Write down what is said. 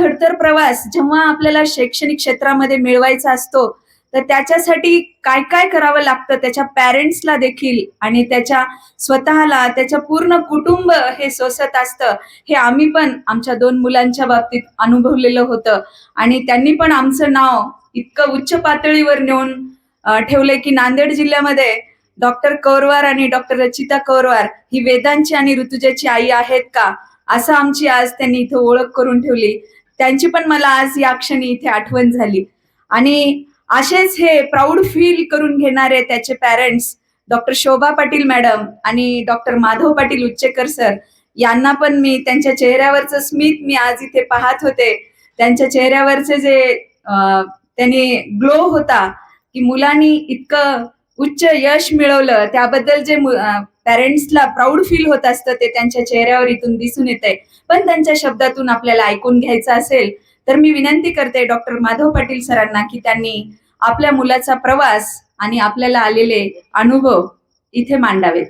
खडतर प्रवास जेव्हा आपल्याला शैक्षणिक क्षेत्रामध्ये मिळवायचा असतो तर त्याच्यासाठी काय काय करावं लागतं? त्याच्या पॅरेंट्सला देखील आणि त्याच्या स्वतःला त्याच्या पूर्ण कुटुंब हे सोसत असतं. हे आम्ही पण आमच्या दोन मुलांच्या बाबतीत अनुभवलेलं होतं. आणि त्यांनी पण आमचं नाव इतकं उच्च पातळीवर नेऊन ठेवलंय की नांदेड जिल्ह्यामध्ये डॉक्टर कौरवार आणि डॉक्टर रचिता कौरवार ही वेदांची आणि ऋतुजाची आई आहेत का? असं आमची आज त्यांनी इथं ओळख करून ठेवली. त्यांची पण मला आज या क्षणी इथे आठवण झाली. आणि असेच हे प्राऊड फील करून घेणारे त्याचे parents doctor Shobha Patil madam आणि डॉक्टर माधव पाटील उच्चेकर सर यांना पण मी त्यांच्या चेहऱ्यावरचं स्मित मी आज इथे पाहत होते. त्यांच्या चेहऱ्यावरचे जे त्यांनी ग्लो होता की मुलांनी इतकं उच्च यश मिळवलं. त्याबद्दल जे पॅरेंट्सला प्राऊड फील होत असतं ते त्यांच्या चेहऱ्यावर इथून दिसून येत आहे पण त्यांच्या शब्दातून आपल्याला ऐकून घ्यायचं असेल तर मी विनंती करते डॉक्टर माधव पाटील सरांना की त्यांनी आपल्या मुलाचा प्रवास आणि आपल्याला आलेले अनुभव इथे मांडावेत.